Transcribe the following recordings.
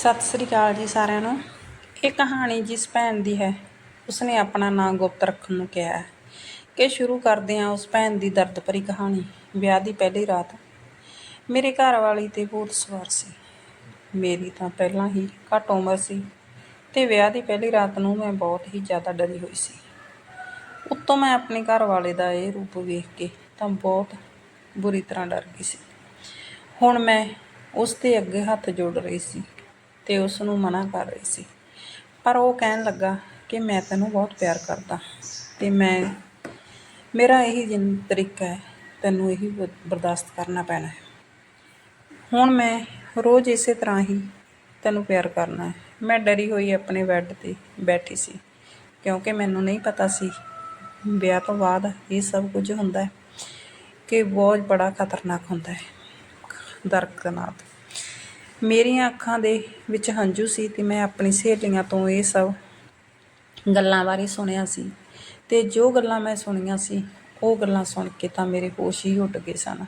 ਸਤਿ ਸ੍ਰੀ ਅਕਾਲ ਜੀ ਸਾਰਿਆਂ ਨੂੰ। ਇਹ ਕਹਾਣੀ ਜਿਸ ਭੈਣ ਦੀ ਹੈ, ਉਸਨੇ ਆਪਣਾ ਨਾਂ ਗੁਪਤ ਰੱਖਣ ਨੂੰ ਕਿਹਾ ਹੈ ਕਿ ਸ਼ੁਰੂ ਕਰਦੇ ਹਾਂ ਉਸ ਭੈਣ ਦੀ ਦਰਦ ਭਰੀ ਕਹਾਣੀ, ਵਿਆਹ ਦੀ ਪਹਿਲੀ ਰਾਤ। ਮੇਰੇ ਘਰ ਵਾਲੀ ਤੇ ਬਹੁਤ ਸਵਾਰ ਸੀ। ਮੇਰੀ ਤਾਂ ਪਹਿਲਾਂ ਹੀ ਘੱਟ ਉਮਰ ਸੀ ਤੇ ਵਿਆਹ ਦੀ ਪਹਿਲੀ ਰਾਤ ਨੂੰ ਮੈਂ ਬਹੁਤ ਹੀ ਜ਼ਿਆਦਾ ਡਰੀ ਹੋਈ ਸੀ। ਉੱਤੋਂ ਮੈਂ ਆਪਣੇ ਘਰ ਵਾਲੇ ਦਾ ਇਹ ਰੂਪ ਵੇਖ ਕੇ ਤਾਂ ਬਹੁਤ ਬੁਰੀ ਤਰ੍ਹਾਂ ਡਰ ਗਈ ਸੀ। ਹੁਣ ਮੈਂ ਉਸ ਦੇ ਅੱਗੇ ਹੱਥ ਜੋੜ ਰਹੀ ਸੀ। ਤੇ ਉਸ ਨੂੰ ਮਨਾ ਕਰ ਰਹੀ ਸੀ। ਪਰ ਉਹ ਕਹਿਣ ਲੱਗਾ ਕਿ ਮੈਂ ਤੈਨੂੰ ਬਹੁਤ ਪਿਆਰ ਕਰਦਾ ਤੇ ਮੈਂ, ਮੇਰਾ ਇਹੀ ਜਿੰ ਤਰੀਕਾ ਹੈ, ਤੈਨੂੰ ਇਹੀ ਬ- ਬਰਦਾਸ਼ਤ ਕਰਨਾ ਪੈਣਾ ਹੈ। ਹੁਣ ਮੈਂ ਰੋਜ਼ ਇਸੇ ਤਰ੍ਹਾਂ ਹੀ ਤੈਨੂੰ ਪਿਆਰ ਕਰਨਾ ਹੈ। ਮੈਂ ਡਰੀ ਹੋਈ ਆਪਣੇ ਬੈੱਡ ਤੇ ਬੈਠੀ ਸੀ, ਕਿਉਂਕਿ ਮੈਨੂੰ ਨਹੀਂ ਪਤਾ ਸੀ ਵਿਆਹ ਤੋਂ ਬਾਅਦ ਇਹ ਸਭ ਕੁਝ ਹੁੰਦਾ ਹੈ ਕਿ ਬਹੁਤ ਬੜਾ ਖਤਰਨਾਕ ਹੁੰਦਾ ਹੈ। ਦਰਕਨਾਕ ਮੇਰੀਆਂ ਅੱਖਾਂ ਦੇ ਵਿੱਚ ਹੰਝੂ ਸੀ ਤੇ ਮੈਂ ਆਪਣੀ ਸਹੇਲੀਆਂ ਤੋਂ ਇਹ ਸਭ ਗੱਲਾਂ ਬਾਰੇ ਸੁਣਿਆ ਸੀ। ਤੇ ਜੋ ਗੱਲਾਂ ਮੈਂ ਸੁਣੀਆਂ ਸੀ, ਉਹ ਗੱਲਾਂ ਸੁਣ ਕੇ ਤਾਂ ਮੇਰੇ ਹੋਸ਼ ਹੀ ਉੱਡ ਗਏ ਸਨ।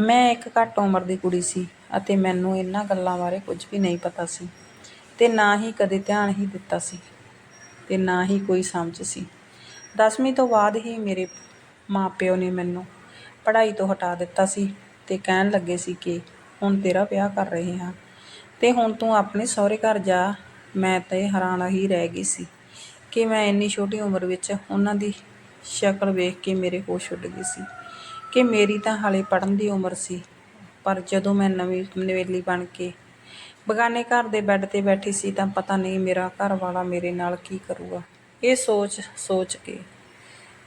ਮੈਂ ਇੱਕ ਘੱਟ ਉਮਰ ਦੀ ਕੁੜੀ ਸੀ ਅਤੇ ਮੈਨੂੰ ਇਹਨਾਂ ਗੱਲਾਂ ਬਾਰੇ ਕੁਝ ਵੀ ਨਹੀਂ ਪਤਾ ਸੀ ਤੇ ਨਾ ਹੀ ਕਦੇ ਧਿਆਨ ਹੀ ਦਿੱਤਾ ਸੀ ਤੇ ਨਾ ਹੀ ਕੋਈ ਸਮਝ ਸੀ। ਦਸਵੀਂ ਤੋਂ ਬਾਅਦ ਹੀ ਮੇਰੇ ਮਾਪਿਓ ਨੇ ਮੈਨੂੰ ਪੜ੍ਹਾਈ ਤੋਂ ਹਟਾ ਦਿੱਤਾ ਸੀ ਤੇ ਕਹਿਣ ਲੱਗੇ ਸੀ ਕਿ ਹੁਣ ਤੇਰਾ ਵਿਆਹ ਕਰ ਰਹੇ ਹਾਂ। ਤੇ ਹੁਣ ਤੂੰ ਆਪਣੇ ਸਹੁਰੇ ਘਰ ਜਾ। ਮੈਂ ਤੇ ਹੈਰਾਨ ਹੀ ਰਹਿ ਗਈ ਸੀ ਕਿ ਮੈਂ ਇੰਨੀ ਛੋਟੀ ਉਮਰ ਵਿੱਚ ਉਹਨਾਂ ਦੀ ਸ਼ਕਲ ਵੇਖ ਕੇ ਮੇਰੇ ਹੋਸ਼ ਉੱਡ ਗਈ ਸੀ ਕਿ ਮੇਰੀ ਤਾਂ ਹਾਲੇ ਪੜ੍ਹਨ ਦੀ ਉਮਰ ਸੀ। ਪਰ ਜਦੋਂ ਮੈਂ ਨਵੀਂ ਨਵੇਲੀ ਬਣ ਕੇ ਬਗਾਨੇ ਘਰ ਦੇ ਬੈੱਡ ਤੇ ਬੈਠੀ ਸੀ ਤਾਂ ਪਤਾ ਨਹੀਂ ਮੇਰਾ ਘਰ ਵਾਲਾ ਮੇਰੇ ਨਾਲ ਕੀ ਕਰੂਗਾ। ਇਹ ਸੋਚ ਸੋਚ ਕੇ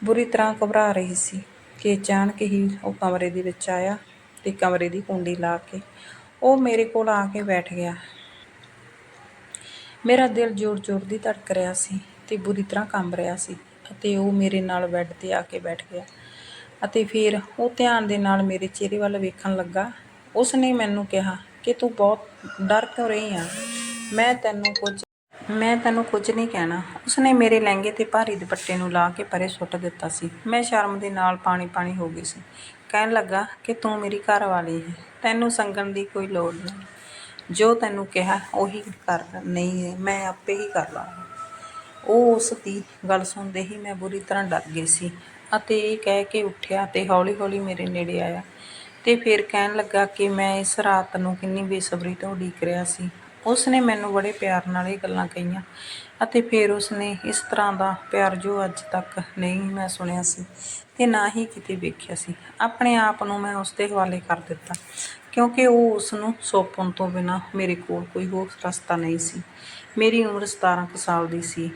ਬੁਰੀ ਤਰ੍ਹਾਂ ਘਬਰਾ ਰਹੀ ਸੀ ਕਿ ਅਚਾਨਕ ਹੀ ਉਹ ਕਮਰੇ ਦੇ ਵਿੱਚ ਆਇਆ। ਤੇ ਕਮਰੇ ਦੀ ਕੁੰਡੀ ਲਾ ਕੇ ਉਹ ਮੇਰੇ ਕੋਲ ਆ ਕੇ ਬੈਠ ਗਿਆ। ਮੇਰਾ ਦਿਲ ਜ਼ੋਰ-ਜ਼ੋਰ ਦੀ ਧੜਕ ਰਿਹਾ ਸੀ ਤੇ ਬੁਰੀ ਤਰ੍ਹਾਂ ਕੰਬ ਰਿਹਾ ਸੀ ਅਤੇ ਉਹ ਮੇਰੇ ਨਾਲ ਬੈੱਡ ਤੇ ਆ ਕੇ ਬੈਠ ਗਿਆ ਅਤੇ ਫਿਰ ਉਹ ਧਿਆਨ ਦੇ ਨਾਲ ਮੇਰੇ ਚਿਹਰੇ ਵੱਲ ਵੇਖਣ ਲੱਗਾ। ਉਸ ਨੇ ਮੈਨੂੰ ਕਿਹਾ ਕਿ ਤੂੰ ਬਹੁਤ ਡਰ ਕਿਉਂ ਰਹੀ ਆ? ਮੈਂ ਤੈਨੂੰ ਕੁਝ ਮੈਂ ਤੈਨੂੰ ਕੁਝ ਨਹੀਂ ਕਹਿਣਾ। ਉਸਨੇ ਮੇਰੇ ਲਹਿੰਗੇ ਤੇ ਭਾਰੀ ਦੁਪੱਟੇ ਨੂੰ ਲਾ ਕੇ ਪਰੇ ਸੁੱਟ ਦਿੱਤਾ ਸੀ। ਮੈਂ ਸ਼ਰਮ ਦੇ ਨਾਲ ਪਾਣੀ ਪਾਣੀ ਹੋ ਗਈ ਸੀ। ਕਹਿਣ ਲੱਗਾ ਕਿ ਤੂੰ ਮੇਰੀ ਘਰ ਵਾਲੀ ਹੈ। ਤੈਨੂੰ ਸੰਗਣ ਦੀ ਕੋਈ ਲੋੜ ਨਹੀਂ। ਜੋ ਤੈਨੂੰ ਕਿਹਾ, ਉਹੀ ਕਰ, ਨਹੀਂ ਹੈ, ਮੈਂ ਆਪੇ ਹੀ ਕਰ ਲਾਂਗਾ। ਉਹ ਉਸ ਦੀ ਗੱਲ ਸੁਣਦੇ ਹੀ ਮੈਂ ਬੁਰੀ ਤਰ੍ਹਾਂ ਡਰ ਗਈ ਸੀ ਅਤੇ ਇਹ ਕਹਿ ਕੇ ਉੱਠਿਆ ਤੇ ਹੌਲੀ-ਹੌਲੀ ਮੇਰੇ ਨੇੜੇ ਆਇਆ ਤੇ ਫਿਰ ਕਹਿਣ ਲੱਗਾ ਕਿ ਮੈਂ ਇਸ ਰਾਤ ਨੂੰ ਕਿੰਨੀ ਬੇਸਬਰੀ ਤੋਂ ਉਡੀਕ ਰਿਹਾ ਸੀ। ਉਸ ਨੇ ਮੈਨੂੰ ਬੜੇ ਪਿਆਰ ਨਾਲ ਇਹ ਗੱਲਾਂ ਕਹੀਆਂ ਅਤੇ ਫਿਰ ਉਸ ਨੇ ਇਸ ਤਰ੍ਹਾਂ ਦਾ ਪਿਆਰ ਜੋ ਅੱਜ ਤੱਕ ਨਹੀਂ ਮੈਂ ਸੁਣਿਆ ਸੀ। ਤੇ ਨਾ ਹੀ ਕਿਤੇ ਵੇਖਿਆ ਸੀ। ਆਪਣੇ ਆਪ ਨੂੰ ਮੈਂ ਉਸ ਦੇ ਹਵਾਲੇ ਕਰ ਦਿੱਤਾ, ਕਿਉਂਕਿ ਉਹ ਉਸ ਨੂੰ ਸੌਂਪਣ ਤੋਂ ਬਿਨਾ ਮੇਰੇ ਕੋਲ ਕੋਈ ਹੋਰ ਰਸਤਾ ਨਹੀਂ ਸੀ। ਮੇਰੀ ਉਮਰ 17 ਕੁ ਸਾਲ ਦੀ ਸੀ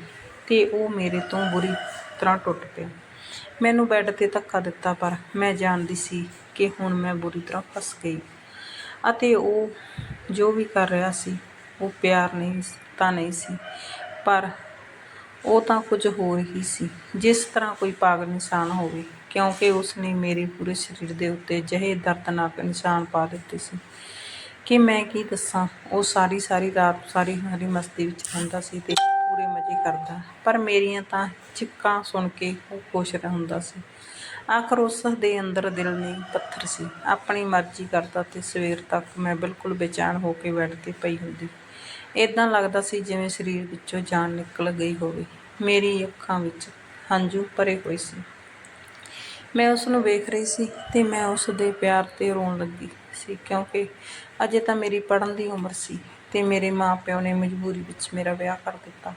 ਤੇ ਉਹ ਮੇਰੇ ਤੋਂ ਬੁਰੀ ਤਰ੍ਹਾਂ ਟੁੱਟ ਪਿਆ। ਮੈਨੂੰ ਬੈੱਡ ਤੇ ਧੱਕਾ ਦਿੱਤਾ, ਪਰ ਮੈਂ ਜਾਣਦੀ ਸੀ ਕਿ ਹੁਣ ਮੈਂ ਬੁਰੀ ਤਰ੍ਹਾਂ ਫਸ ਗਈ ਅਤੇ ਉਹ ਜੋ ਵੀ ਕਰ ਰਿਹਾ ਸੀ, ਉਹ ਪਿਆਰ ਨਹੀਂ ਤਾਂ ਨਹੀਂ ਸੀ। ਪਰ ਉਹ ਤਾਂ ਕੁਝ ਹੋਰ ਹੀ ਸੀ। ਜਿਸ ਤਰ੍ਹਾਂ ਕੋਈ ਪਾਗਲ ਇਨਸਾਨ ਹੋਵੇ, ਕਿਉਂਕਿ ਉਸ ਨੇ ਮੇਰੇ ਪੂਰੇ ਸਰੀਰ ਦੇ ਉੱਤੇ ਜਿਹੇ ਦਰਦਨਾਕ ਨਿਸ਼ਾਨ ਪਾ ਦਿੱਤੇ ਸੀ ਕਿ ਮੈਂ ਕੀ ਦੱਸਾਂ। ਉਹ ਸਾਰੀ ਸਾਰੀ ਰਾਤ ਸਾਰੀ ਹਰੀ ਮਸਤੀ ਵਿੱਚ ਰਹਿੰਦਾ ਸੀ ਤੇ ਪੂਰੇ ਮਜ਼ੇ ਕਰਦਾ। ਪਰ ਮੇਰੀਆਂ ਤਾਂ ਚਿੱਕਾਂ ਸੁਣ ਕੇ ਉਹ ਖੁਸ਼ ਹੁੰਦਾ ਸੀ। ਆਖਰ ਉਸ ਦੇ ਅੰਦਰ ਦਿਲ ਨਹੀਂ, ਪੱਥਰ ਸੀ। ਆਪਣੀ ਮਰਜ਼ੀ ਕਰਦਾ ਤੇ ਸਵੇਰ ਤੱਕ ਮੈਂ ਬਿਲਕੁਲ ਬੇਚੈਨ ਹੋ ਕੇ ਬੈੱਡ ਤੇ ਪਈ ਹੁੰਦੀ। ਇਦਾਂ ਲੱਗਦਾ ਸੀ ਜਿਵੇਂ ਸਰੀਰ ਵਿੱਚੋਂ ਜਾਨ ਨਿਕਲ ਗਈ ਹੋਵੇ। ਮੇਰੀ ਅੱਖਾਂ ਵਿੱਚ ਹੰਝੂ ਭਰੇ ਹੋਏ ਸੀ। ਮੈਂ ਉਸ ਨੂੰ ਵੇਖ ਰਹੀ ਸੀ ਤੇ ਮੈਂ ਉਸ ਦੇ ਪਿਆਰ ਤੇ ਰੋਣ ਲੱਗੀ ਸੀ ਕਿਉਂਕਿ ਅਜੇ ਤਾਂ ਮੇਰੀ ਪੜ੍ਹਨ ਦੀ ਉਮਰ ਸੀ ਤੇ ਮੇਰੇ ਮਾਪਿਓ ਨੇ ਮਜਬੂਰੀ ਵਿੱਚ ਮੇਰਾ ਵਿਆਹ ਕਰ ਦਿੱਤਾ।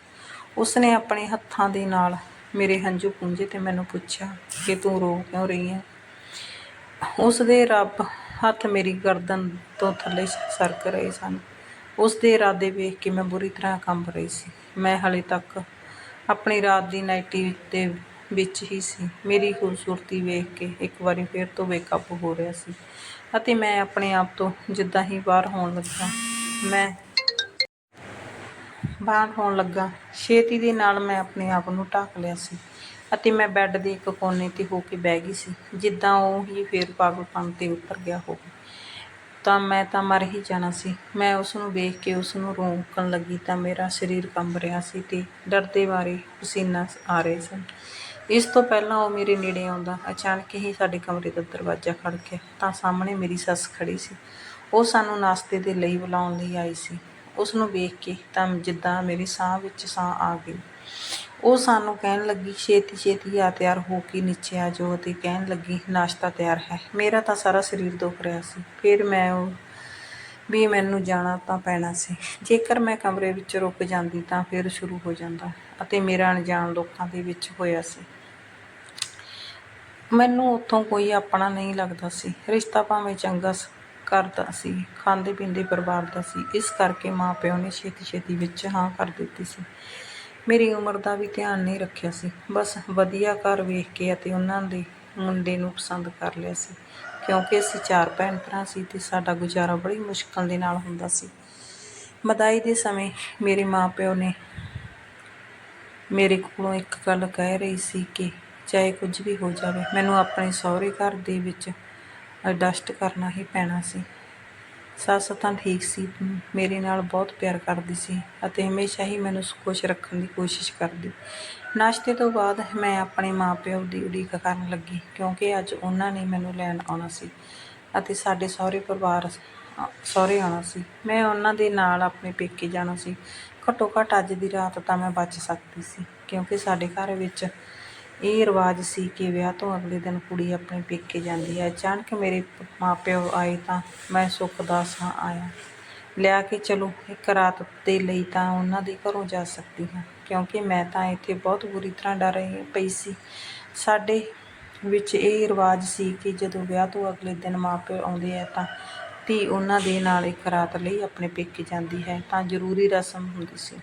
ਉਸ ਨੇ ਆਪਣੇ ਹੱਥਾਂ ਦੇ ਨਾਲ ਮੇਰੇ ਹੰਝੂ ਪੂੰਝੇ ਤੇ ਮੈਨੂੰ ਪੁੱਛਿਆ ਕਿ ਤੂੰ ਰੋ ਕਿਉਂ ਰਹੀ ਹੈ ਉਸ ਦੇ ਰੱਬ ਹੱਥ ਮੇਰੀ ਗਰਦਨ ਤੋਂ ਥੱਲੇ ਸਰਕ ਰਹੇ ਸਨ। ਉਸ ਦੇ ਇਰਾਦੇ ਵੇਖ ਕੇ ਮੈਂ ਬੁਰੀ ਤਰ੍ਹਾਂ ਕੰਬ ਰਹੀ ਸੀ। ਮੈਂ ਹਲੇ ਤੱਕ ਆਪਣੀ ਰਾਤ ਦੀ ਨਾਈਟੀ ਦੇ ਵਿੱਚ ਹੀ ਸੀ। ਮੇਰੀ ਖੂਬਸੂਰਤੀ ਵੇਖ ਕੇ ਇੱਕ ਵਾਰੀ ਫਿਰ ਤੋਂ ਬੇਕਾਬੂ ਹੋ ਰਿਹਾ ਸੀ ਅਤੇ ਮੈਂ ਆਪਣੇ ਆਪ ਤੋਂ ਜਿੱਦਾਂ ਹੀ ਬਾਹਰ ਹੋਣ ਲੱਗਾ, ਮੈਂ ਬਾਹਰ ਹੋਣ ਲੱਗਾ, ਛੇਤੀ ਦੇ ਨਾਲ ਮੈਂ ਆਪਣੇ ਆਪ ਨੂੰ ਢੱਕ ਲਿਆ ਸੀ ਅਤੇ ਮੈਂ ਬੈੱਡ ਦੇ ਇੱਕ ਕੋਨੇ ਤੇ ਹੋ ਕੇ ਬਹਿ ਗਈ ਸੀ, ਜਿੱਦਾਂ ਉਹ ਹੀ ਫੇਰ ਪਾਗਲਪਨ ਤੇ ਉਤਰ ਗਿਆ ਹੋਵੇ। ਤਾਂ ਮੈਂ ਤਾਂ ਮਰ ਹੀ ਜਾਣਾ ਸੀ। ਮੈਂ ਉਸ ਨੂੰ ਵੇਖ ਕੇ ਉਸ ਨੂੰ ਰੋਕਣ ਲੱਗੀ ਤਾਂ ਮੇਰਾ ਸਰੀਰ ਕੰਬ ਰਿਹਾ ਸੀ ਤੇ ਡਰਦੇ ਬਾਰੇ ਪਸੀਨਾ ਆ ਰਹੇ ਸਨ। ਇਸ ਤੋਂ ਪਹਿਲਾਂ ਉਹ ਮੇਰੇ ਨੇੜੇ ਆਉਂਦਾ। ਅਚਾਨਕ ਹੀ ਸਾਡੇ ਕਮਰੇ ਦਾ ਦਰਵਾਜ਼ਾ ਖੜ ਗਿਆ ਤਾਂ ਸਾਹਮਣੇ ਮੇਰੀ ਸੱਸ ਖੜੀ ਸੀ। ਉਹ ਸਾਨੂੰ ਨਾਸ਼ਤੇ ਦੇ ਲਈ ਬੁਲਾਉਣ ਲਈ ਆਈ ਸੀ। ਉਸ ਨੂੰ ਵੇਖ ਕੇ ਤਾਂ ਜਿੱਦਾਂ ਮੇਰੀ ਸਾਹ ਵਿੱਚ ਸਾਹ ਆ ਗਈ। ਉਹ ਸਾਨੂੰ ਕਹਿਣ ਲੱਗੀ, ਛੇਤੀ ਛੇਤੀ ਆ, ਤਿਆਰ ਹੋ ਕੇ ਨੀਚੇ ਆ ਜਾਓ ਅਤੇ ਕਹਿਣ ਲੱਗੀ, ਨਾਸ਼ਤਾ ਤਿਆਰ ਹੈ। ਮੇਰਾ ਤਾਂ ਸਾਰਾ ਸਰੀਰ ਦੁਖ ਰਿਹਾ ਸੀ। ਫਿਰ ਮੈਂ ਉਹ ਵੀ ਮੈਨੂੰ ਜਾਣਾ ਤਾਂ ਪੈਣਾ ਸੀ। ਜੇਕਰ ਮੈਂ ਕਮਰੇ ਵਿੱਚ ਰੁਕ ਜਾਂਦੀ ਤਾਂ ਫਿਰ ਸ਼ੁਰੂ ਹੋ ਜਾਂਦਾ ਅਤੇ ਮੇਰਾ ਅਣਜਾਣ ਲੋਕਾਂ ਦੇ ਵਿੱਚ ਹੋਇਆ ਸੀ। ਮੈਨੂੰ ਉੱਥੋਂ ਕੋਈ ਆਪਣਾ ਨਹੀਂ ਲੱਗਦਾ ਸੀ। ਰਿਸ਼ਤਾ ਭਾਵੇਂ ਚੰਗਾ ਸ- ਕਰਦਾ ਸੀ ਖਾਂਦੇ ਪੀਂਦੇ ਪਰਿਵਾਰ ਦਾ ਸੀ। ਇਸ ਕਰਕੇ ਮਾਂ ਪਿਓ ਨੇ ਛੇਤੀ ਛੇਤੀ ਵਿੱਚ ਹਾਂ ਕਰ ਦਿੱਤੀ ਸੀ। ਮੇਰੀ ਉਮਰ ਦਾ ਵੀ ਧਿਆਨ ਨਹੀਂ ਰੱਖਿਆ ਸੀ। ਬਸ ਵਧੀਆ ਘਰ ਵੇਖ ਕੇ ਅਤੇ ਉਹਨਾਂ ਦੇ ਮੁੰਡੇ ਨੂੰ ਪਸੰਦ ਕਰ ਲਿਆ ਸੀ। ਕਿਉਂਕਿ ਅਸੀਂ ਚਾਰ ਭੈਣ ਭਰਾ ਸੀ ਅਤੇ ਸਾਡਾ ਗੁਜ਼ਾਰਾ ਬੜੀ ਮੁਸ਼ਕਲ ਦੇ ਨਾਲ ਹੁੰਦਾ ਸੀ। ਮਦਾਈ ਦੇ ਸਮੇਂ ਮੇਰੇ ਮਾਂ ਪਿਓ ਨੇ ਮੇਰੇ ਕੋਲੋਂ ਇੱਕ ਗੱਲ ਕਹਿ ਰਹੀ ਸੀ ਕਿ ਚਾਹੇ ਕੁਝ ਵੀ ਹੋ ਜਾਵੇ, ਮੈਨੂੰ ਆਪਣੇ ਸਹੁਰੇ ਘਰ ਦੇ ਵਿੱਚ ਐਡਜਸਟ ਕਰਨਾ ਹੀ ਪੈਣਾ ਸੀ। ਸੱਸ ਤਾਂ ਠੀਕ ਸੀ, ਮੇਰੇ ਨਾਲ ਬਹੁਤ ਪਿਆਰ ਕਰਦੀ ਸੀ ਅਤੇ ਹਮੇਸ਼ਾ ਹੀ ਮੈਨੂੰ ਖੁਸ਼ ਰੱਖਣ ਦੀ ਕੋਸ਼ਿਸ਼ ਕਰਦੀ। ਨਾਸ਼ਤੇ ਤੋਂ ਬਾਅਦ ਮੈਂ ਆਪਣੇ ਮਾਪਿਓ ਦੀ ਉਡੀਕ ਕਰਨ ਲੱਗੀ ਕਿਉਂਕਿ ਅੱਜ ਉਹਨਾਂ ਨੇ ਮੈਨੂੰ ਲੈਣ ਆਉਣਾ ਸੀ ਅਤੇ ਸਾਡੇ ਸਹੁਰੇ ਪਰਿਵਾਰ ਸਹੁਰੇ ਆਉਣਾ ਸੀ। ਮੈਂ ਉਹਨਾਂ ਦੇ ਨਾਲ ਆਪਣੇ ਪੇਕੇ ਜਾਣਾ ਸੀ। ਘੱਟੋ ਘੱਟ ਅੱਜ ਦੀ ਰਾਤ ਤਾਂ ਮੈਂ ਬਚ ਸਕਦੀ ਸੀ ਕਿਉਂਕਿ ਸਾਡੇ ਘਰ ਵਿੱਚ ਇਹ ਰਿਵਾਜ ਸੀ ਕਿ ਵਿਆਹ ਤੋਂ ਅਗਲੇ ਦਿਨ ਕੁੜੀ ਆਪਣੇ ਪੇਕੇ ਜਾਂਦੀ ਹੈ। ਅਚਾਨਕ ਮੇਰੇ ਪ- ਮਾਪਿਓ ਆਏ ਤਾਂ ਮੈਂ ਸੁੱਖ ਦਾ ਸਾਹ ਆਇਆ। ਲਿਆ ਕੇ ਚਲੋ, ਇੱਕ ਰਾਤ ਦੇ ਲਈ ਤਾਂ ਉਹਨਾਂ ਦੇ ਘਰੋਂ ਜਾ ਸਕਦੀ ਹਾਂ, ਕਿਉਂਕਿ ਮੈਂ ਤਾਂ ਇੱਥੇ ਬਹੁਤ ਬੁਰੀ ਤਰ੍ਹਾਂ ਡਰ ਰਹੀ ਪਈ ਸੀ। ਸਾਡੇ ਵਿੱਚ ਇਹ ਰਿਵਾਜ ਸੀ ਕਿ ਜਦੋਂ ਵਿਆਹ ਤੋਂ ਅਗਲੇ ਦਿਨ ਮਾਪਿਓ ਆਉਂਦੇ ਆ ਤਾਂ ਧੀ ਉਹਨਾਂ ਦੇ ਨਾਲ ਇੱਕ ਰਾਤ ਲਈ ਆਪਣੇ ਪੇਕੇ ਜਾਂਦੀ ਹੈ, ਤਾਂ ਜ਼ਰੂਰੀ ਰਸਮ ਹੁੰਦੀ ਸੀ।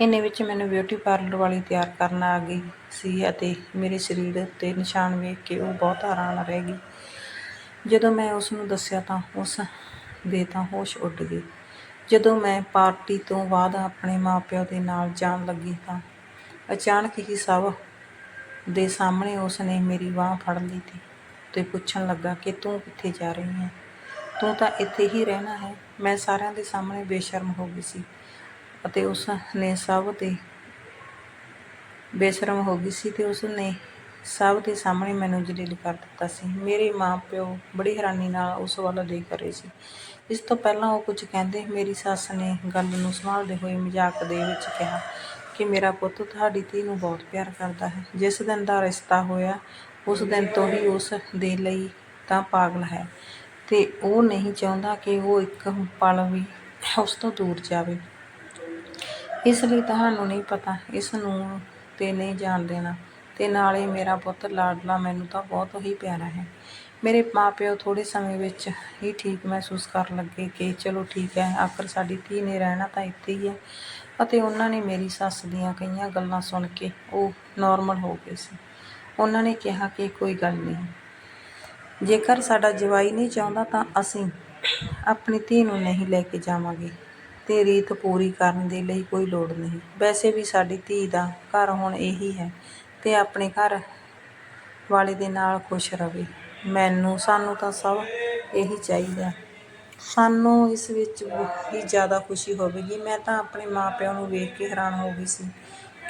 ਇੰਨੇ ਵਿੱਚ ਮੈਨੂੰ ਬਿਊਟੀ ਪਾਰਲਰ ਵਾਲੀ ਤਿਆਰ ਕਰਨ ਆ ਗਈ ਸੀ ਅਤੇ ਮੇਰੇ ਸਰੀਰ ਉੱਤੇ ਨਿਸ਼ਾਨ ਵੇਖ ਕੇ ਉਹ ਬਹੁਤ ਹੈਰਾਨ ਰਹਿ ਗਈ। ਜਦੋਂ ਮੈਂ ਉਸ ਨੂੰ ਦੱਸਿਆ ਤਾਂ ਉਸ ਦੇ ਤਾਂ ਹੋਸ਼ ਉੱਡ ਗਏ ਜਦੋਂ ਮੈਂ ਪਾਰਟੀ ਤੋਂ ਬਾਅਦ ਆਪਣੇ ਮਾਪਿਆਂ ਦੇ ਨਾਲ ਜਾਣ ਲੱਗੀ ਤਾਂ ਅਚਾਨਕ ਹੀ ਸਭ ਦੇ ਸਾਹਮਣੇ ਉਸ ਨੇ ਮੇਰੀ ਬਾਹ ਫੜ ਲਈ ਤੀ ਤੇ ਪੁੱਛਣ ਲੱਗਾ ਕਿ ਤੂੰ ਕਿੱਥੇ ਜਾ ਰਹੀ ਹੈ? ਤੂੰ ਤਾਂ ਇੱਥੇ ਹੀ ਰਹਿਣਾ ਹੈ। ਮੈਂ ਸਾਰਿਆਂ ਦੇ ਸਾਹਮਣੇ ਬੇਸ਼ਰਮ ਹੋ ਗਈ ਸੀ। ਅਤੇ ਉਸ ਨੇ ਸਭ ਦੇ ਬੇਸ਼ਰਮ ਹੋ ਗਈ ਸੀ ਤੇ ਉਸ ਨੇ ਸਭ ਦੇ ਸਾਹਮਣੇ ਮੈਨੂੰ ਜਲੀਲ ਕਰ ਦਿੱਤਾ ਸੀ। ਮੇਰੇ ਮਾਂ ਪਿਓ ਬੜੀ ਹੈਰਾਨੀ ਨਾਲ ਉਸ ਵੱਲ ਦੇਖ ਰਹੇ ਸੀ। ਇਸ ਤੋਂ ਪਹਿਲਾਂ ਉਹ ਕੁਝ ਕਹਿੰਦੇ, ਮੇਰੀ ਸੱਸ ਨੇ ਗੱਲ ਨੂੰ ਸੰਭਾਲਦੇ ਹੋਏ ਮਜ਼ਾਕ ਦੇ ਵਿੱਚ ਕਿਹਾ ਕਿ ਮੇਰਾ ਪੁੱਤ ਤੁਹਾਡੀ ਧੀ ਨੂੰ ਬਹੁਤ ਪਿਆਰ ਕਰਦਾ ਹੈ। ਜਿਸ ਦਿਨ ਦਾ ਰਿਸ਼ਤਾ ਹੋਇਆ, ਉਸ ਦਿਨ ਤੋਂ ਹੀ ਉਸ ਦੇ ਲਈ ਤਾਂ ਪਾਗਲ ਹੈ ਤੇ ਉਹ ਨਹੀਂ ਚਾਹੁੰਦਾ ਕਿ ਉਹ ਇੱਕ ਪਲ ਵੀ ਉਸ ਤੋਂ ਦੂਰ ਜਾਵੇ। ਇਸ ਲਈ ਤੁਹਾਨੂੰ ਨਹੀਂ ਪਤਾ, ਇਸ ਨੂੰ ਤੇ ਨਹੀਂ ਜਾਣ ਦੇਣਾ। ਤੇ ਨਾਲੇ ਮੇਰਾ ਪੁੱਤ ਲਾਡਲਾ ਮੈਨੂੰ ਤਾਂ ਬਹੁਤ ਹੀ ਪਿਆਰਾ ਹੈ। ਮੇਰੇ ਮਾਪਿਓ ਥੋੜੇ ਸਮੇਂ ਵਿੱਚ ਹੀ ਠੀਕ ਮਹਿਸੂਸ ਕਰਨ ਲੱਗੇ ਕਿ ਚਲੋ ਠੀਕ ਹੈ, ਆਖਰ ਸਾਡੀ ਧੀ ਨੇ ਰਹਿਣਾ ਤਾਂ ਇੱਥੇ ਹੀ ਹੈ। ਅਤੇ ਉਹਨਾਂ ਨੇ ਮੇਰੀ ਸੱਸ ਦੀਆਂ ਕਈਆਂ ਗੱਲਾਂ ਸੁਣ ਕੇ ਉਹ ਨਾਰਮਲ ਹੋ ਗਏ ਸੀ। ਉਹਨਾਂ ਨੇ ਕਿਹਾ ਕਿ ਕੋਈ ਗੱਲ ਨਹੀਂ। ਜੇਕਰ ਸਾਡਾ ਜਵਾਈ ਨਹੀਂ ਚਾਹੁੰਦਾ ਤਾਂ ਅਸੀਂ ਆਪਣੀ ਧੀ ਨੂੰ ਨਹੀਂ ਲੈ ਕੇ ਜਾਵਾਂਗੇ। ਤੇ ਰੀਤ ਪੂਰੀ ਕਰਨ ਦੇ ਲਈ ਕੋਈ ਲੋੜ ਨਹੀਂ। ਵੈਸੇ ਵੀ ਸਾਡੀ ਧੀ ਦਾ ਘਰ ਹੁਣ ਇਹੀ ਹੈ ਅਤੇ ਆਪਣੇ ਘਰ ਵਾਲੇ ਦੇ ਨਾਲ ਖੁਸ਼ ਰਹੇ ਮੈਨੂੰ, ਸਾਨੂੰ ਤਾਂ ਸਭ ਇਹੀ ਚਾਹੀਦਾ। ਸਾਨੂੰ ਇਸ ਵਿੱਚ ਬਹੁਤ ਹੀ ਜ਼ਿਆਦਾ ਖੁਸ਼ੀ ਹੋਵੇਗੀ। ਮੈਂ ਤਾਂ ਆਪਣੇ ਮਾਪਿਆਂ ਨੂੰ ਵੇਖ ਕੇ ਹੈਰਾਨ ਹੋ ਗਈ ਸੀ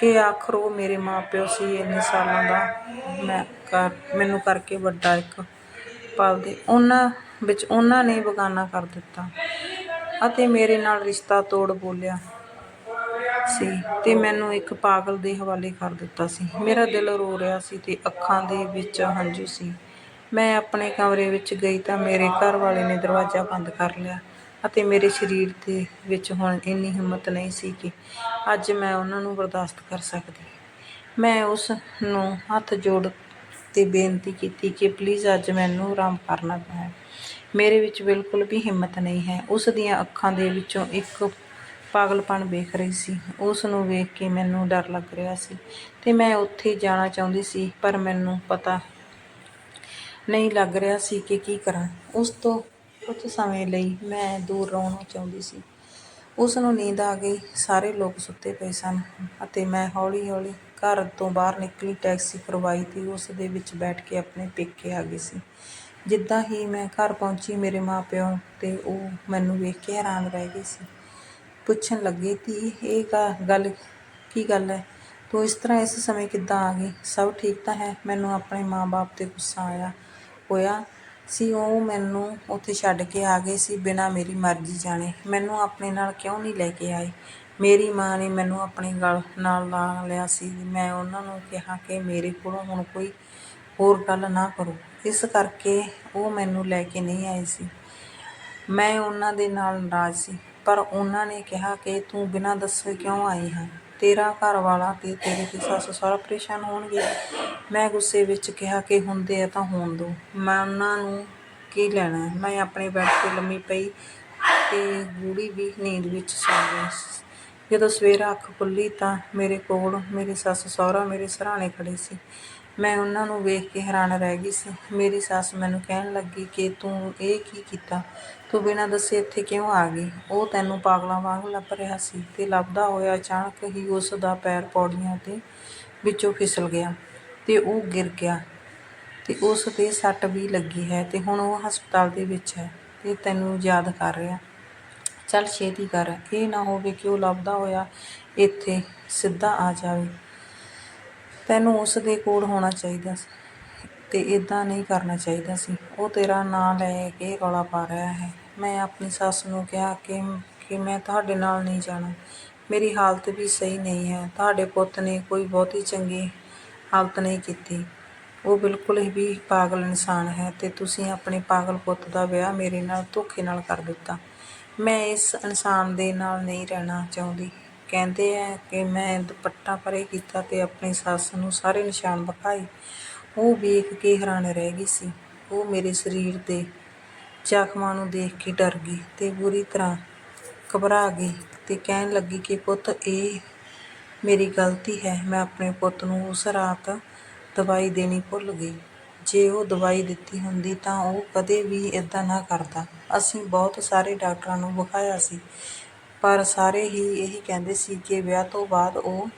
ਕਿ ਆਖਰ ਉਹ ਮੇਰੇ ਮਾਪਿਓ ਸੀ ਇੰਨੇ ਸਾਲਾਂ ਦਾ। ਮੈਂ ਕਰ, ਮੈਨੂੰ ਕਰਕੇ ਵੱਡਾ ਇੱਕ ਪਾਲਦੇ ਉਹਨਾਂ ਵਿੱਚ ਉਹਨਾਂ ਨੇ ਬਗਾਨਾ ਕਰ ਦਿੱਤਾ। ਅਤੇ ਮੇਰੇ ਨਾਲ ਰਿਸ਼ਤਾ ਤੋੜ ਬੋਲਿਆ ਸੀ ਤੇ ਮੈਨੂੰ ਇੱਕ ਪਾਗਲ ਦੇ ਹਵਾਲੇ ਕਰ ਦਿੱਤਾ ਸੀ। ਮੇਰਾ ਦਿਲ ਰੋ ਰਿਹਾ ਸੀ ਤੇ ਅੱਖਾਂ ਦੇ ਵਿੱਚ ਹੰਝੂ ਸੀ। ਮੈਂ ਆਪਣੇ ਕਮਰੇ ਵਿੱਚ ਗਈ ਤਾਂ ਮੇਰੇ ਘਰ ਵਾਲੇ ਨੇ ਦਰਵਾਜ਼ਾ ਬੰਦ ਕਰ ਲਿਆ ਅਤੇ ਮੇਰੇ ਸਰੀਰ ਦੇ ਵਿੱਚ ਹੁਣ ਇੰਨੀ ਹਿੰਮਤ ਨਹੀਂ ਸੀ ਕਿ ਅੱਜ ਮੈਂ ਉਹਨਾਂ ਨੂੰ ਬਰਦਾਸ਼ਤ ਕਰ ਸਕਦੀ। ਮੈਂ ਉਸ ਨੂੰ ਹੱਥ ਜੋੜ ਤੇ ਬੇਨਤੀ ਕੀਤੀ ਕਿ ਪਲੀਜ਼ ਅੱਜ ਮੈਨੂੰ ਆਰਾਮ ਕਰਨਾ ਹੈ। ਮੇਰੇ ਵਿੱਚ ਬਿਲਕੁਲ ਵੀ ਹਿੰਮਤ ਨਹੀਂ ਹੈ। ਉਸ ਦੀਆਂ ਅੱਖਾਂ ਦੇ ਵਿੱਚੋਂ ਇੱਕ ਪਾਗਲਪਣ ਵੇਖ ਰਹੀ ਸੀ। ਉਸ ਨੂੰ ਵੇਖ ਕੇ ਮੈਨੂੰ ਡਰ ਲੱਗ ਰਿਹਾ ਸੀ ਤੇ ਮੈਂ ਉੱਥੇ ਜਾਣਾ ਚਾਹੁੰਦੀ ਸੀ, ਪਰ ਮੈਨੂੰ ਪਤਾ ਨਹੀਂ ਲੱਗ ਰਿਹਾ ਸੀ ਕਿ ਕੀ ਕਰਾਂ। ਉਸ ਤੋਂ ਕੁਝ ਸਮੇਂ ਲਈ ਮੈਂ ਦੂਰ ਰਹਿਣਾ ਚਾਹੁੰਦੀ ਸੀ। ਉਸ ਨੂੰ ਨੀਂਦ ਆ ਗਈ। ਸਾਰੇ ਲੋਕ ਸੁੱਤੇ ਪਏ ਸਨ ਅਤੇ ਮੈਂ ਹੌਲੀ-ਹੌਲੀ ਘਰ ਤੋਂ ਬਾਹਰ ਨਿਕਲੀ, ਟੈਕਸੀ ਕਰਵਾਈ ਤੇ ਉਸ ਦੇ ਵਿੱਚ ਬੈਠ ਕੇ ਆਪਣੇ ਪੇਕੇ ਆ ਗਈ ਸੀ। ਜਿੱਦਾਂ ਹੀ ਮੈਂ ਘਰ ਪਹੁੰਚੀ ਮੇਰੇ ਮਾਂ ਪਿਓ ਅਤੇ ਉਹ ਮੈਨੂੰ ਵੇਖ ਕੇ ਹੈਰਾਨ ਰਹਿ ਗਏ ਸੀ। ਪੁੱਛਣ ਲੱਗੇ, ਧੀ, ਇਹ ਕਾ ਗੱਲ ਕੀ ਗੱਲ ਹੈ ਤੂੰ ਇਸ ਤਰ੍ਹਾਂ ਇਸ ਸਮੇਂ ਕਿੱਦਾਂ ਆ ਗਈ? ਸਭ ਠੀਕ ਤਾਂ ਹੈ, ਮੈਨੂੰ ਆਪਣੇ ਮਾਂ-ਬਾਪ ਤੇ ਗੁੱਸਾ ਆਇਆ ਹੋਇਆ ਸੀ। ਉਹ ਮੈਨੂੰ ਉੱਥੇ ਛੱਡ ਕੇ ਆ ਗਏ ਸੀ ਬਿਨਾਂ ਮੇਰੀ ਮਰਜ਼ੀ ਜਾਣੇ। ਮੈਨੂੰ ਆਪਣੇ ਨਾਲ ਕਿਉਂ ਨਹੀਂ ਲੈ ਕੇ ਆਏ? ਮੇਰੀ ਮਾਂ ਨੇ ਮੈਨੂੰ ਆਪਣੇ ਗਲ ਨਾਲ ਲਾ ਲਿਆ ਸੀ। ਮੈਂ ਉਹਨਾਂ ਨੂੰ ਕਿਹਾ ਕਿ ਮੇਰੇ ਕੋਲੋਂ ਹੁਣ ਕੋਈ ਹੋਰ ਗੱਲ ਨਾ ਕਰੋ। ਇਸ ਕਰਕੇ ਉਹ ਮੈਨੂੰ ਲੈ ਕੇ ਨਹੀਂ ਆਏ ਸੀ। ਮੈਂ ਉਹਨਾਂ ਦੇ ਨਾਲ ਨਾਰਾਜ਼ ਸੀ, ਪਰ ਉਹਨਾਂ ਨੇ ਕਿਹਾ ਕਿ ਤੂੰ ਬਿਨਾਂ ਦੱਸੇ ਕਿਉਂ ਆਈ ਹੈ? ਤੇਰਾ ਘਰ ਵਾਲਾ ਤੇ ਤੇਰੇ ਤੇ ਸੱਸ ਸਹੁਰਾ ਪਰੇਸ਼ਾਨ ਹੋਣਗੇ। ਮੈਂ ਗੁੱਸੇ ਵਿੱਚ ਕਿਹਾ ਕਿ ਹੁੰਦੇ ਆ ਤਾਂ ਹੋਣ ਦੋ। ਮੈਂ ਉਹਨਾਂ ਨੂੰ ਕੀ ਲੈਣਾ? ਮੈਂ ਆਪਣੇ ਬੈੱਡ 'ਤੇ ਲੰਮੀ ਪਈ ਤੇ ਗੂੜੀ ਵੀ ਨੀਂਦ ਵਿੱਚ ਸੌ ਗਈ ਜਦੋਂ ਸਵੇਰ ਅੱਖ ਖੁੱਲੀ ਤਾਂ ਮੇਰੇ ਕੋਲ ਮੇਰੇ ਸੱਸ ਸਹੁਰਾ ਮੇਰੇ ਸਰਾਣੇ ਖੜੇ ਸੀ। ਮੈਂ ਉਹਨਾਂ ਨੂੰ ਵੇਖ ਕੇ ਹੈਰਾਨ ਰਹਿ ਗਈ ਸੀ। ਮੇਰੀ ਸੱਸ ਮੈਨੂੰ ਕਹਿਣ ਲੱਗੀ ਕਿ ਤੂੰ ਇਹ ਕੀ ਕੀਤਾ? ਤੂੰ ਬਿਨਾਂ ਦੱਸੇ ਇੱਥੇ ਕਿਉਂ ਆ ਗਈ? ਉਹ ਤੈਨੂੰ ਪਾਗਲਾਂ ਵਾਂਗ ਲੱਭ ਰਿਹਾ ਸੀ ਤੇ ਲੱਭਦਾ ਹੋਇਆ ਅਚਾਨਕ ਹੀ ਉਸ ਦਾ ਪੈਰ ਪੌੜੀਆਂ ਦੇ ਵਿੱਚੋਂ ਫਿਸਲ ਗਿਆ ਤੇ ਉਹ ਗਿਰ ਗਿਆ ਤੇ ਉਸ ਤੇ ਸੱਟ ਵੀ ਲੱਗੀ ਹੈ ਤੇ ਹੁਣ ਉਹ ਹਸਪਤਾਲ ਦੇ ਵਿੱਚ ਹੈ ਤੇ ਤੈਨੂੰ ਯਾਦ ਕਰ ਰਿਹਾ। ਚੱਲ ਛੇਤੀ ਕਰ, ਇਹ ਨਾ ਹੋਵੇ ਕਿ ਉਹ ਲੱਭਦਾ ਹੋਇਆ ਇੱਥੇ ਸਿੱਧਾ ਆ ਜਾਵੇ। ਤੈਨੂੰ ਉਸ ਦੇ ਕੋਲ ਹੋਣਾ ਚਾਹੀਦਾ ਸੀ ਤੇ ਇੱਦਾਂ ਨਹੀਂ ਕਰਨਾ ਚਾਹੀਦਾ ਸੀ। ਉਹ ਤੇਰਾ ਨਾਂ ਲੈ ਕੇ ਰੌਲਾ ਪਾ ਰਿਹਾ ਹੈ। ਮੈਂ ਆਪਣੀ ਸੱਸ ਨੂੰ ਕਿਹਾ ਕਿ ਕਿ ਮੈਂ ਤੁਹਾਡੇ ਨਾਲ ਨਹੀਂ ਜਾਣਾ। ਮੇਰੀ ਹਾਲਤ ਵੀ ਸਹੀ ਨਹੀਂ ਹੈ। ਤੁਹਾਡੇ ਪੁੱਤ ਨੇ ਕੋਈ ਬਹੁਤੀ ਚੰਗੀ ਹਾਲਤ ਨਹੀਂ ਕੀਤੀ। ਉਹ ਬਿਲਕੁਲ ਹੀ ਪਾਗਲ ਇਨਸਾਨ ਹੈ ਤੇ ਤੁਸੀਂ ਆਪਣੇ ਪਾਗਲ ਪੁੱਤ ਦਾ ਵਿਆਹ ਮੇਰੇ ਨਾਲ ਧੋਖੇ ਨਾਲ ਕਰ ਦਿੱਤਾ। ਮੈਂ ਇਸ ਇਨਸਾਨ ਦੇ ਨਾਲ ਨਹੀਂ ਰਹਿਣਾ ਚਾਹੁੰਦੀ। ਕਹਿੰਦੇ ਹੈ ਕਿ ਮੈਂ ਦੁਪੱਟਾ ਪਰੇ ਕੀਤਾ ਅਤੇ ਆਪਣੀ ਸੱਸ ਨੂੰ ਸਾਰੇ ਨਿਸ਼ਾਨ ਵਿਖਾਏ ਉਹ ਵੇਖ ਕੇ ਹੈਰਾਨ ਰਹਿ ਗਈ ਸੀ। ਉਹ ਮੇਰੇ ਸਰੀਰ ਦੇ ਜ਼ਖਮਾਂ ਨੂੰ ਦੇਖ ਕੇ ਡਰ ਗਈ ਅਤੇ ਬੁਰੀ ਤਰ੍ਹਾਂ ਘਬਰਾ ਗਈ ਅਤੇ ਕਹਿਣ ਲੱਗੀ ਕਿ ਪੁੱਤ, ਇਹ ਮੇਰੀ ਗਲਤੀ ਹੈ। ਮੈਂ ਆਪਣੇ ਪੁੱਤ ਨੂੰ ਉਸ ਰਾਤ ਦਵਾਈ ਦੇਣੀ ਭੁੱਲ ਗਈ। ਜੇ ਉਹ ਦਵਾਈ ਦਿੱਤੀ ਹੁੰਦੀ ਤਾਂ ਉਹ ਕਦੇ ਵੀ ਇੱਦਾਂ ਨਾ ਕਰਦਾ। ਅਸੀਂ ਬਹੁਤ ਸਾਰੇ ਡਾਕਟਰਾਂ ਨੂੰ ਵਿਖਾਇਆ ਸੀ। ਪਰ ਸਾਰੇ ਹੀ ਇਹੀ ਕਹਿੰਦੇ ਸੀ ਕਿ ਵਿਆਹ ਤੋਂ ਬਾਅਦ ਉਹ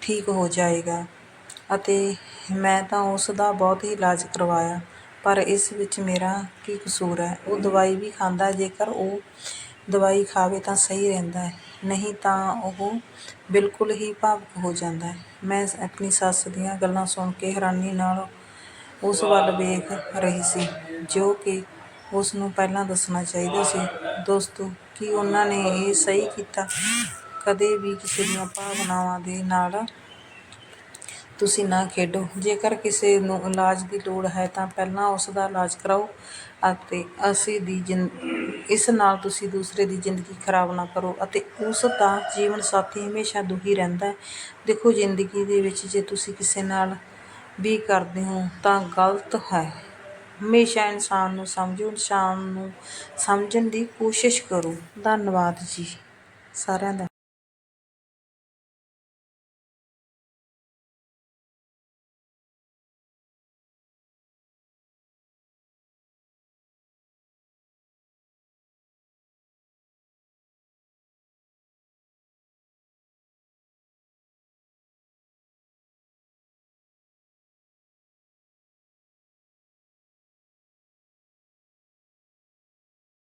ਠੀਕ ਹੋ ਜਾਏਗਾ। ਅਤੇ ਮੈਂ ਤਾਂ ਉਸ ਦਾ ਬਹੁਤ ਹੀ ਇਲਾਜ ਕਰਵਾਇਆ। ਪਰ ਇਸ ਵਿੱਚ ਮੇਰਾ ਕੀ ਕਸੂਰ ਹੈ? ਉਹ ਦਵਾਈ ਵੀ ਖਾਂਦਾ, ਜੇਕਰ ਉਹ ਦਵਾਈ ਖਾਵੇ ਤਾਂ ਸਹੀ ਰਹਿੰਦਾ ਨਹੀਂ ਤਾਂ ਉਹ ਬਿਲਕੁਲ ਹੀ ਭਾਵੁਕ ਹੋ ਜਾਂਦਾ ਮੈਂ ਆਪਣੀ ਸੱਸ ਦੀਆਂ ਗੱਲਾਂ ਸੁਣ ਕੇ ਹੈਰਾਨੀ ਨਾਲ ਉਸ ਵੱਲ ਵੇਖ ਰਹੀ ਸੀ, ਜੋ ਕਿ ਉਸ ਨੂੰ ਪਹਿਲਾਂ ਦੱਸਣਾ ਚਾਹੀਦਾ ਸੀ, ਦੋਸਤੋ ਕੀ ਉਹਨਾਂ ਨੇ ਇਹ ਸਹੀ ਕੀਤਾ। ਕਦੇ ਵੀ ਕਿਸੇ ਦੀਆਂ ਭਾਵਨਾਵਾਂ ਦੇ ਨਾਲ ਤੁਸੀਂ ਨਾ ਖੇਡੋ। ਜੇਕਰ ਕਿਸੇ ਨੂੰ ਇਲਾਜ ਦੀ ਲੋੜ ਹੈ, ਤਾਂ ਪਹਿਲਾਂ ਉਸ ਦਾ ਇਲਾਜ ਕਰਾਓ ਅਤੇ ਅਸੀਂ ਦੀ ਜਿੰ, ਇਸ ਨਾਲ ਤੁਸੀਂ ਦੂਸਰੇ ਦੀ ਜ਼ਿੰਦਗੀ ਖਰਾਬ ਨਾ ਕਰੋ ਅਤੇ ਉਸ ਦਾ ਜੀਵਨ ਸਾਥੀ ਹਮੇਸ਼ਾ ਦੁਖੀ ਰਹਿੰਦਾ ਦੇਖੋ, ਜ਼ਿੰਦਗੀ ਦੇ ਵਿੱਚ ਜੇ ਤੁਸੀਂ ਕਿਸੇ ਨਾਲ ਵੀ ਕਰਦੇ ਹੋ, ਤਾਂ ਗਲਤ ਹੈ। ਹਮੇਸ਼ਾ ਇਨਸਾਨ ਨੂੰ ਸਮਝੋ ਇਨਸਾਨ ਨੂੰ ਸਮਝਣ ਦੀ ਕੋਸ਼ਿਸ਼ ਕਰੋ। ਧੰਨਵਾਦ ਜੀ ਸਾਰਿਆਂ ਦਾ।